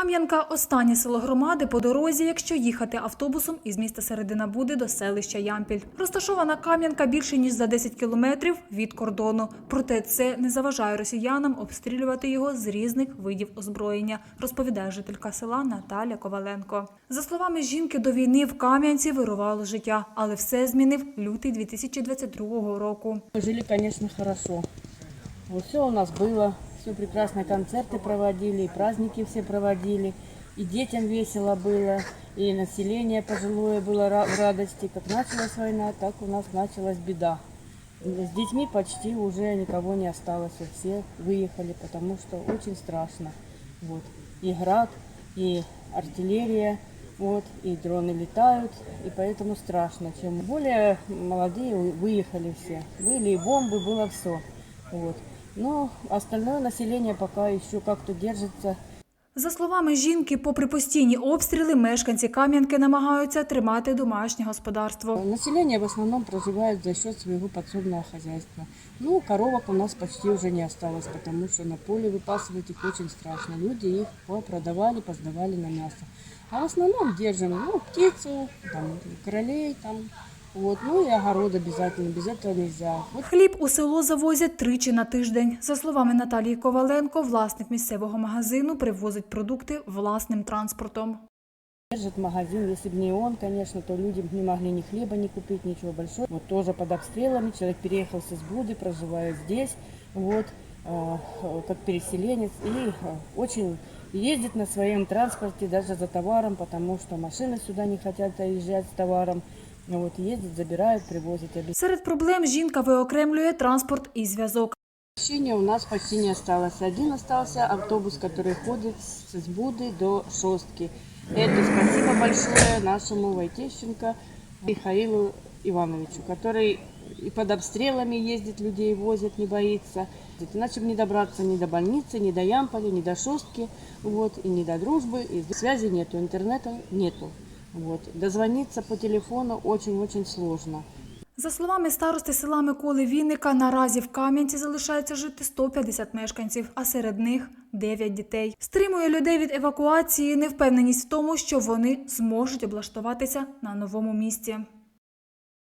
Кам'янка останнє село громади по дорозі, якщо їхати автобусом із міста Середина Буди до селища Ямпіль. Розташована Кам'янка більше ніж за 10 кілометрів від кордону. Проте це не заважає росіянам обстрілювати його з різних видів озброєння, розповідає жителька села Наталя Коваленко. За словами жінки, до війни в Кам'янці вирувало життя, але все змінив лютий 2022 року. Жили, хорошо. Вот все у нас было, все прекрасно, концерты проводили, и праздники все проводили, и детям весело было, и население пожилое было в радости. Как началась война, так у нас началась беда. С детьми почти уже никого не осталось, все выехали, потому что очень страшно. Вот. И град, и артиллерия, вот, и дроны летают, и поэтому страшно. Чем более молодые выехали все. Были и бомбы, было все. Вот. Но остальное население пока еще как-то держится. За словами жінки, попри постійні обстріли, мешканці Кам'янки намагаються тримати домашнє господарство. Население в основном проживает за счет своего подсобного хозяйства. Ну, коровок у нас почти уже не осталось, потому что на поле выпасывать их очень страшно. Люди их продавали, поздавали на мясо. А в основном держим, ну, птицу, там, кролей, там, вот, ну и огород обязательно, без этого нельзя. Вот Хліб у село завозять тричі на тиждень. За словами Наталії Коваленко, власник місцевого магазину привозить продукти власним транспортом. Держит магазин, если бы не он, конечно, то люди не могли ни хлеба не купить, ничего большого. Вот тоже под обстрелами человек переехал с Буды, проживает здесь, вот, э, э, как переселенец, и э, очень ездит на своем транспорте даже за товаром, потому что машины сюда не хотят заезжать с товаром. Вот, ездит, забирает, привозит. Обе- Серед проблем жінка виокремлює транспорт і зв'язок. Освещения у нас почти не осталось. Один остался автобус, который ходит с Избуды до Шостки. Это спасибо большое нашему Войтещенко Михаилу Ивановичу, который и под обстрелами ездит, людей возит, не боится. Иначе бы не добраться ни до больницы, ни до Ямполя, ни до Шостки, вот, и ни до Дружбы. И связи нету, интернета нету. Вот. Дозвониться по телефону очень-очень сложно. За словами старости села Миколи Вінника, наразі в Кам'янці залишається жити 150 мешканців, а серед них 9 дітей. Стримує людей від евакуації невпевненість в тому, що вони зможуть облаштуватися на новому місці.